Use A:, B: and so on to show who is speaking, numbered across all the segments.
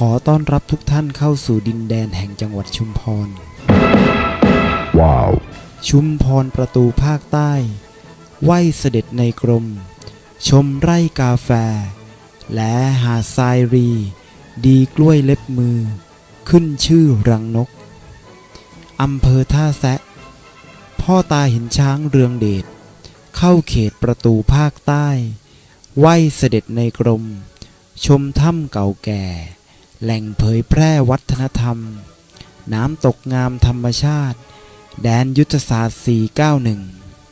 A: ขอต้อนรับทุกท่านเข้าสู่ดินแดนแห่งจังหวัดชุมพร
B: Wow.
A: ชุมพรประตูภาคใต้ ไหวเสด็จในกรม ชมไร่กาแฟ และหาดทรายรี ดีกล้วยเล็บมือ ขึ้นชื่อรังนก อำเภอท่าแซะ พ่อตาเห็นช้างเรืองเดช เข้าเขตประตูภาคใต้ ไหวเสด็จในกรม ชมถ้ำเก่าแก่ แหล่งเผยแพร่วัฒนธรรม น้ำตกงามธรรมชาติ แดนยุทธศาสตร์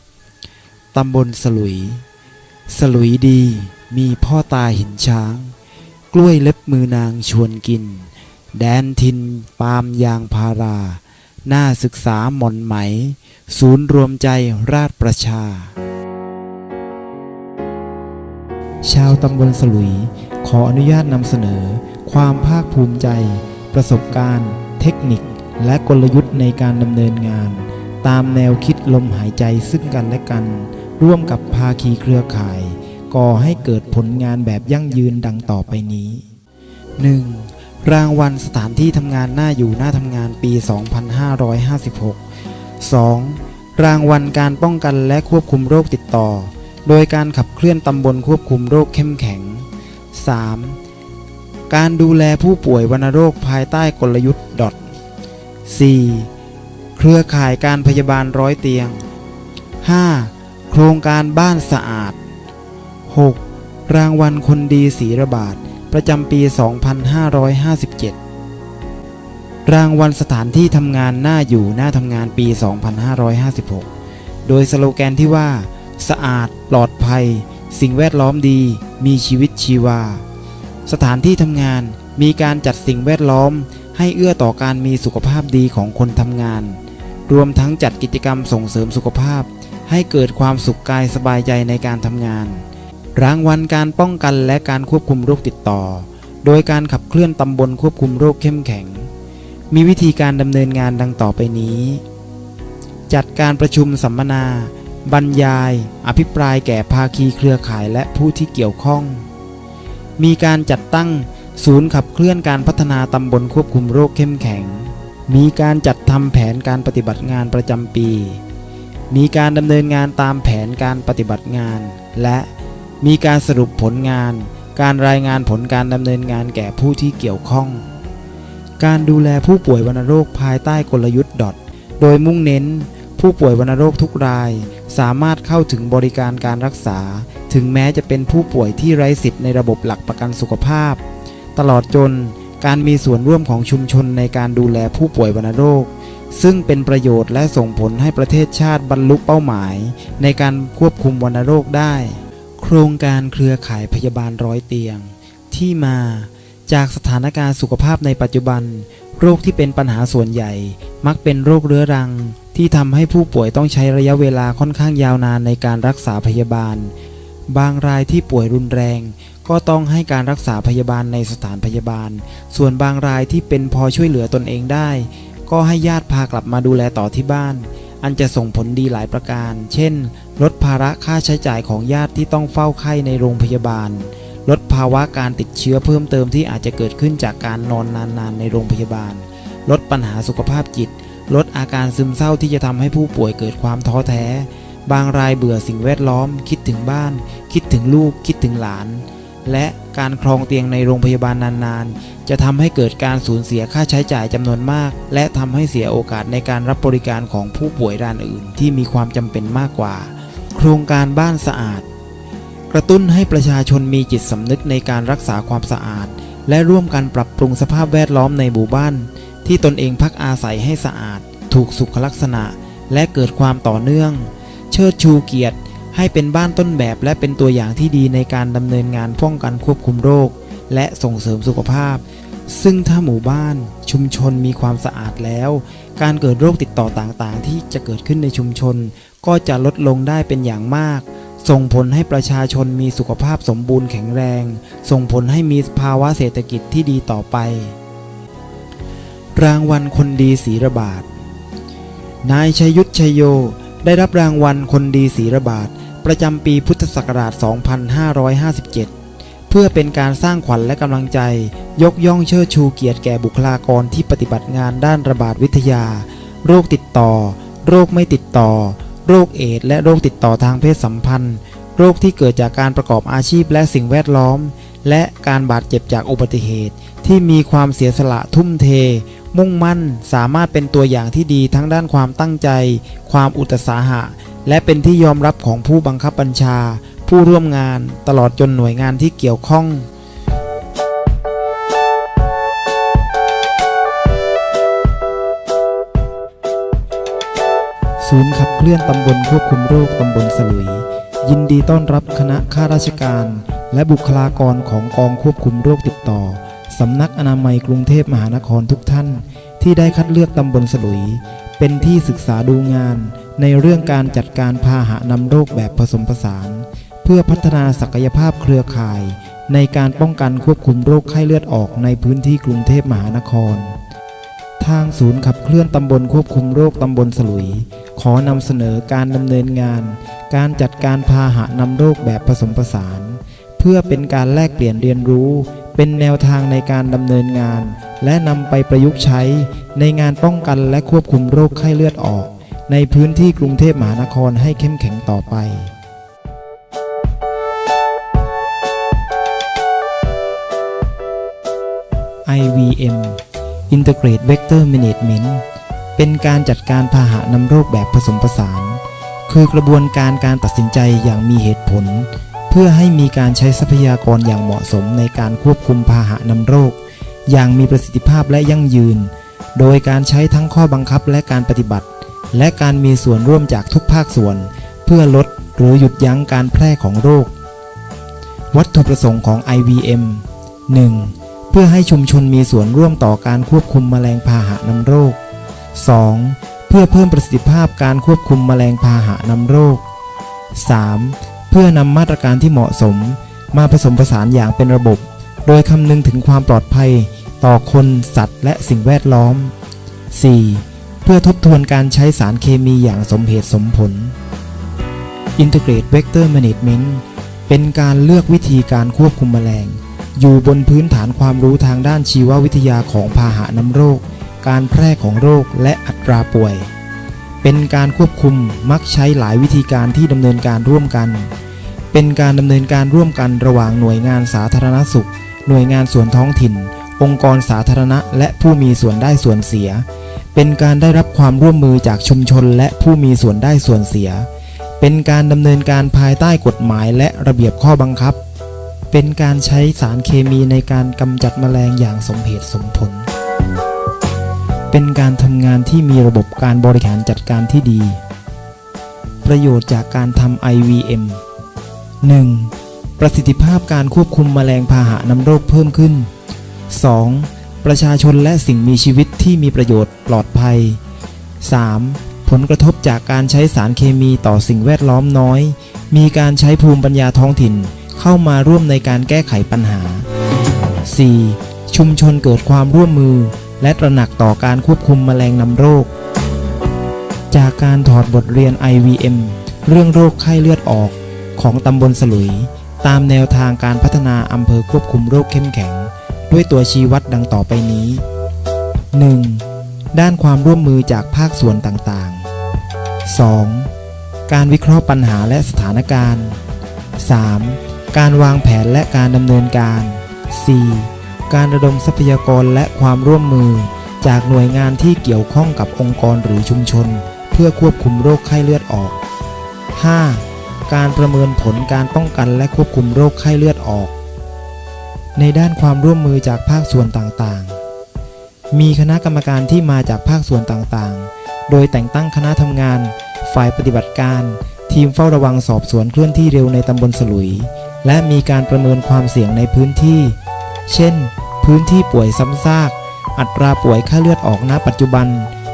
A: 491 ตำบลสลุย สลุยดีมีพ่อตาหินช้าง กล้วยเล็บมือนางชวนกิน แดนทิน ปาล์มยางพาราน่าศึกษาหม่อนไหม ศูนย์รวมใจราชประชา ชาวตำบลสลุย ขออนุญาตนำเสนอ ความภาคภูมิใจ ประสบการณ์ เทคนิค และกลยุทธ์ในการดำเนินงาน ตามแนวคิดลมหายใจซึ่งกันและกัน ร่วมกับภาคีเครือข่าย ก่อให้เกิดผลงานแบบยั่งยืนดังต่อไปนี้ 1. รางวัลสถานที่ทำงานหน้าอยู่หน้าทำงานปี 2556 2. รางวัลการป้องกันและควบคุมโรคติดต่อ โดยการขับเคลื่อนตำบลควบคุมโรคเข้มแข็ง 3. การดูแลผู้ป่วยวัณโรคภายใต้กลยุทธ์ 4. เครือข่ายการพยาบาลร้อยเตียง 5. โครงการบ้านสะอาด 6. รางวัลคนดีศีระบาทประจำปี 2557 รางวัลสถานที่ทำงานหน้าอยู่หน้าทำงานปี 2556 โดยสโลแกนที่ว่า สะอาด ปลอดภัย สิ่งแวดล้อมดี มีชีวิตชีวา สถานที่ทำงานมีการจัดสิ่งแวดล้อม ให้เอื้อต่อการมีสุขภาพดีของคนทำงาน รวมทั้งจัดกิจกรรมส่งเสริมสุขภาพ ให้เกิดความสุขกายสบายใจในการทำงาน รางวัลการป้องกันและการควบคุมโรคติดต่อ โดยการขับเคลื่อนตำบลควบคุมโรคเข้มแข็ง มีวิธีการดำเนินงานดังต่อไปนี้ จัดการประชุมสัมมนา บรรยาย อภิปรายแก่ภาคีเครือข่ายและผู้ที่เกี่ยวข้อง มีการจัดตั้งศูนย์ขับเคลื่อนการพัฒนาตำบลควบคุมโรคเข้มแข็ง มีการจัดทำแผนการปฏิบัติงานประจำปี มีการดำเนินงานตามแผนการปฏิบัติงาน และมีการสรุปผลงาน การรายงานผลการดำเนินงานแก่ผู้ที่เกี่ยวข้อง การดูแลผู้ป่วยวัณโรคภายใต้กลยุทธ์ดอทโดยมุ่งเน้น ผู้ป่วยวัณโรคทุกราย สามารถเข้าถึงบริการการรักษา ถึงแม้จะเป็นผู้ป่วยที่ไร้สิทธิ์ในระบบหลักประกันสุขภาพ ตลอดจนการมีส่วนร่วมของชุมชนในการดูแลผู้ป่วยวัณโรค ซึ่งเป็นประโยชน์และส่งผลให้ประเทศชาติบรรลุเป้าหมาย ในการควบคุมวัณโรคได้ โครงการเครือข่ายพยาบาลร้อยเตียง ที่มาจากสถานการณ์สุขภาพในปัจจุบัน โรคที่เป็นปัญหาส่วนใหญ่ มักเป็นโรคเรื้อรัง ที่ทำให้ผู้ป่วยต้องใช้ระยะเวลาค่อนข้างยาวนานในการรักษาพยาบาล บางรายที่ป่วยรุนแรง ก็ต้องให้การรักษาพยาบาลในสถานพยาบาล ส่วนบางรายที่เป็นพอช่วยเหลือตนเองได้ ก็ให้ญาติพากลับมาดูแลต่อที่บ้าน อันจะส่งผลดีหลายประการ เช่น ลดภาระค่าใช้จ่ายของญาติที่ต้องเฝ้าไข้ในโรงพยาบาล ลดภาวะการติดเชื้อเพิ่มเติมที่อาจจะเกิดขึ้นจากการนอนนานๆ ในโรงพยาบาล ลดปัญหาสุขภาพจิต ลดอาการซึมเศร้าที่จะทำให้ผู้ป่วยเกิดความท้อแท้ บางรายเบื่อสิ่งแวดล้อม คิดถึงบ้าน คิดถึงลูก คิดถึงหลาน และการครองเตียงในโรงพยาบาลนานๆ จะทำให้เกิดการสูญเสียค่าใช้จ่ายจำนวนมาก และทำให้เสียโอกาสในการรับบริการของผู้ป่วยรายอื่น ที่มีความจำเป็นมากกว่า โครงการบ้านสะอาด กระตุ้นให้ประชาชนมีจิตสำนึกในการรักษาความสะอาด และร่วมกันปรับปรุงสภาพแวดล้อมในหมู่บ้าน ที่ตนเองพักอาศัยให้สะอาด ถูกสุขลักษณะ และเกิดความต่อเนื่อง เชิดชูเกียรติ ให้เป็นบ้านต้นแบบและเป็นตัวอย่างที่ดีในการดำเนินงานป้องกันควบคุมโรค และส่งเสริมสุขภาพ ซึ่งถ้าหมู่บ้านชุมชนมีความสะอาดแล้ว การเกิดโรคติดต่อต่างๆ ที่จะเกิดขึ้นในชุมชน ก็จะลดลงได้เป็นอย่างมาก ส่งผลให้ประชาชนมีสุขภาพสมบูรณ์แข็งแรง ส่งผลให้มีภาวะเศรษฐกิจที่ดีต่อไป รางวัลคนดีศรีระบาดนายชยุทธชยโย ได้รับรางวัลคนดีศีระบาดประจำปีพุทธศักราช 2557 เพื่อเป็นการสร้างขวัญและกำลังใจ ยกย่องเชิดชูเกียรติแก่บุคลากรที่ปฏิบัติงานด้านระบาดวิทยา โรคติดต่อ โรคไม่ติดต่อ โรคเอดส์และโรคติดต่อทางเพศสัมพันธ์ โรคที่เกิดจากการประกอบอาชีพและสิ่งแวดล้อม และการบาดเจ็บจากอุบัติเหตุที่มีความเสียสละทุ่มเท มุ่งมั่นสามารถเป็นตัวอย่างที่ดีทั้งด้านความตั้งใจ ความอุตสาหะ และเป็นที่ยอมรับของผู้บังคับบัญชา ผู้ร่วมงานตลอดจนหน่วยงานที่เกี่ยวข้องศูนย์ขับเคลื่อนตำบลควบคุมโรคตำบลสลุย ยินดีต้อนรับคณะข้าราชการ และบุคลากรของกองควบคุมโรคติดต่อ สำนักอนามัยกรุงเทพมหานครทุกท่าน ที่ได้คัดเลือกตำบลสลุย เป็นที่ศึกษาดูงาน ในเรื่องการจัดการพาหะนำโรคแบบผสมผสาน เพื่อพัฒนาศักยภาพเครือข่าย ในการป้องกันควบคุมโรคไข้เลือดออกในพื้นที่กรุงเทพมหานคร ทางศูนย์ขับเคลื่อนตำบลควบคุมโรคตำบลสลุย ขอนำเสนอการดำเนินงาน การจัดการพาหะนำโรคแบบผสมผสาน เพื่อเป็นการแลกเปลี่ยนเรียนรู้ เป็นแนวทางในการดำเนินงาน และนำไปประยุกต์ใช้ในงานป้องกันและควบคุมโรคไข้เลือดออก ในพื้นที่กรุงเทพมหานครให้เข้มแข็งต่อไป IVM Integrate Vector Management เป็นการจัดการพาหะนำโรคแบบผสมผสาน คือกระบวนการการตัดสินใจอย่างมีเหตุผล พื่อให้มีการใช้ทรัพยากรอย่างเหมาะสมในการควบคุมพาหะนำโรค อย่างมีประสิทธิภาพและยั่งยืน โดยการใช้ทั้งข้อบังคับและการปฏิบัติ และการมีส่วนร่วมจากทุกภาคส่วน เพื่อลดหรือหยุดยั้งการแพร่ของโรค วัตถุประสงค์ของ IVM 1. เพื่อให้ชุมชนมีส่วนร่วมต่อการควบคุมแมลงพาหะนำโรค 2. เพื่อเพิ่มประสิทธิภาพการควบคุมแมลงพาหะนำโรค 3. เพื่อนำมาตรการที่เหมาะสม มาผสมผสานอย่างเป็นระบบ โดยคำนึงถึงความปลอดภัยต่อคนสัตว์ และสิ่งแวดล้อม 4. เพื่อทบทวนการใช้สารเคมีอย่างสมเหตุสมผล Integrate Vector Management เป็นการเลือกวิธีการควบคุมแมลง อยู่บนพื้นฐานความรู้ทางด้านชีววิทยาของพาหะนำโรค การแพร่ของโรคและอัตราป่วย เป็นการควบคุมมักใช้หลายวิธีการที่ดำเนินการร่วมกัน เป็นการดำเนินการร่วมกันระหว่างหน่วยงานสาธารณสุข หน่วยงานส่วนท้องถิ่น องค์กรสาธารณะ และผู้มีส่วนได้ส่วนเสีย เป็นการได้รับความร่วมมือจากชุมชนและผู้มีส่วนได้ส่วนเสีย เป็นการดำเนินการภายใต้กฎหมายและระเบียบข้อบังคับ เป็นการใช้สารเคมีในการกำจัดแมลงอย่างสมเหตุสมผล เป็นการทำงานที่มีระบบการบริหารจัดการที่ดี ประโยชน์จากการทำ IVM 1. ประสิทธิภาพการควบคุมแมลงพาหะนำโรคเพิ่มขึ้น 2. ประชาชนและสิ่งมีชีวิตที่มีประโยชน์ปลอดภัย 3. ผลกระทบจากการใช้สารเคมีต่อสิ่งแวดล้อมน้อย มีการใช้ภูมิปัญญาท้องถิ่นเข้ามาร่วมในการแก้ไขปัญหา 4. ชุมชนเกิดความร่วมมือ และตระหนักต่อการควบคุมแมลงนำโรค จากการถอดบทเรียน IVM เรื่องโรคไข้เลือดออก ของตำบลสลุย ตามแนวทางการพัฒนาอำเภอควบคุมโรคเข้มแข็ง ด้วยตัวชี้วัดดังต่อไปนี้ 1. ด้านความร่วมมือจากภาคส่วนต่างๆ 2. การวิเคราะห์ปัญหาและสถานการณ์ 3. การวางแผนและการดำเนินการ 4. การระดมทรัพยากรและความร่วมมือจากหน่วยงานที่เกี่ยวข้องกับองค์กรหรือชุมชน เพื่อควบคุมโรคไข้เลือดออก 5. การประเมินผลการป้องกันและควบคุมโรคไข้เลือดออก ในด้านความร่วมมือจากภาคส่วนต่างๆ มีคณะกรรมการที่มาจากภาคส่วนต่างๆ โดยแต่งตั้งคณะทำงาน ฝ่ายปฏิบัติการ ทีมเฝ้าระวังสอบสวนเคลื่อนที่เร็วในตำบลสลุย และมีการประเมินความเสี่ยงในพื้นที่ เช่น พื้นที่ป่วยซ้ำซาก อัตราป่วยค่าเลือดออกณปัจจุบัน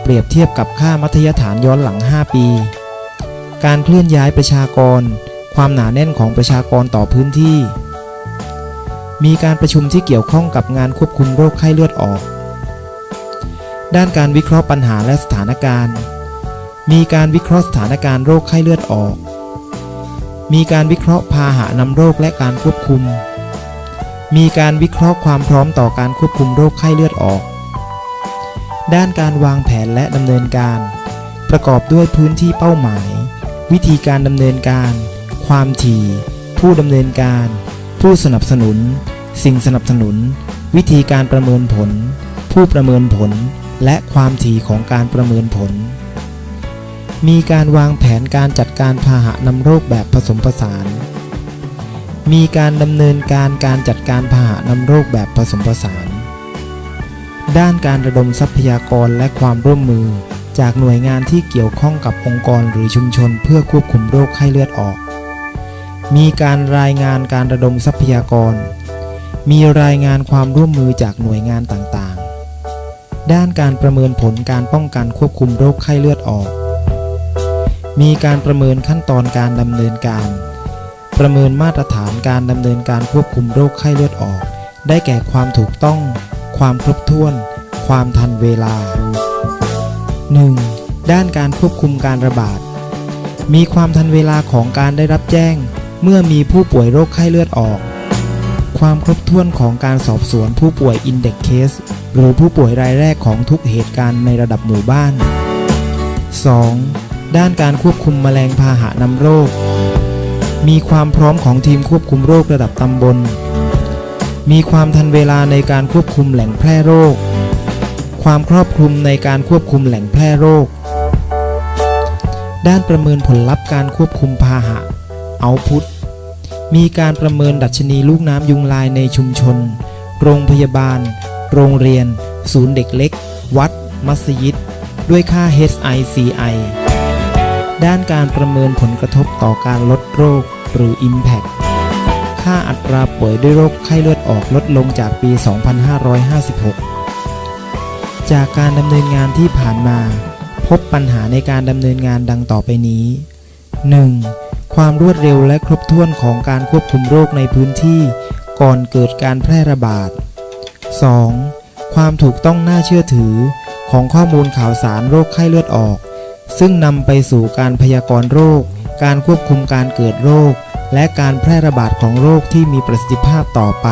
A: เปรียบเทียบกับค่ามัธยฐานย้อนหลัง 5 ปี การเคลื่อนย้ายประชากร ความหนาแน่นของประชากรต่อพื้นที่ มีการประชุมที่เกี่ยวข้องกับงานควบคุมโรคไข้เลือดออก ด้านการวิเคราะห์ปัญหาและสถานการณ์ มีการวิเคราะห์สถานการณ์โรคไข้เลือดออก มีการวิเคราะห์พาหะนำโรคและการควบคุม มีการวิเคราะห์ความพร้อมต่อการควบคุมโรคไข้เลือดออก ด้านการวางแผนและดำเนินการ ประกอบด้วยพื้นที่เป้าหมาย วิธีการดำเนินการ ความถี่ ผู้ดำเนินการ ผู้สนับสนุน สิ่งสนับสนุน วิธีการประเมินผล ผู้ประเมินผล และความถี่ของการประเมินผล มีการวางแผนการจัดการพาหะนำโรคแบบผสมผสาน มีการดำเนินการการจัดการพาหะนำโรคแบบผสมผสาน ด้านการระดมทรัพยากรและความร่วมมือ จากหน่วยงานที่เกี่ยวข้องกับองค์กรหรือชุมชนเพื่อควบคุมโรคไข้เลือดออก มีการรายงานการระดมทรัพยากร มีรายงานความร่วมมือจากหน่วยงานต่างๆ ด้านการประเมินผลการป้องกันควบคุมโรคไข้เลือดออก มีการประเมินขั้นตอนการดำเนินการ ประเมินมาตรฐานการดำเนินการควบคุมโรคไข้เลือดออก ได้แก่ความถูกต้อง ความครบถ้วน ความทันเวลา 1. ด้านการควบคุมการระบาด มีความทันเวลาของการได้รับแจ้ง เมื่อมีผู้ป่วยโรคไข้เลือดออก ความครบถ้วนของการสอบสวนผู้ป่วย Index Case หรือผู้ป่วยรายแรกของทุกเหตุการณ์ในระดับหมู่บ้าน 2. ด้านการควบคุมแมลงพาหะนำโรค มีความพร้อมของทีมควบคุมโรคระดับตำบล มีความทันเวลาในการควบคุมแหล่งแพร่โรค ความครอบคลุมในการควบคุมแหล่งแพร่โรค ด้านประเมินผลลัพธ์การควบคุมพาหะ เอาพุทมีการประเมินดัชนีลูกน้ำยุงลายในชุมชน โรงพยาบาล โรงเรียน ศูนย์เด็กเล็ก วัด มัสยิด ด้วยค่า HICI ด้านการประเมินผลกระทบต่อการลดโรคหรือ Impact ค่าอัตราป่วยด้วยโรคไข้เลือดออกลดลงจากปี 2556 จากการดำเนินงานที่ผ่านมา พบปัญหาในการดำเนินงานดังต่อไปนี้ 1. ความรวดเร็วและครบถ้วนของการควบคุมโรคในพื้นที่ ก่อนเกิดการแพร่ระบาด 2. ความถูกต้องน่าเชื่อถือของข้อมูลข่าวสารโรคไข้เลือดออก ซึ่งนำไปสู่การพยากรณ์โรค การควบคุมการเกิดโรค และการแพร่ระบาดของโรคที่มีประสิทธิภาพต่อไป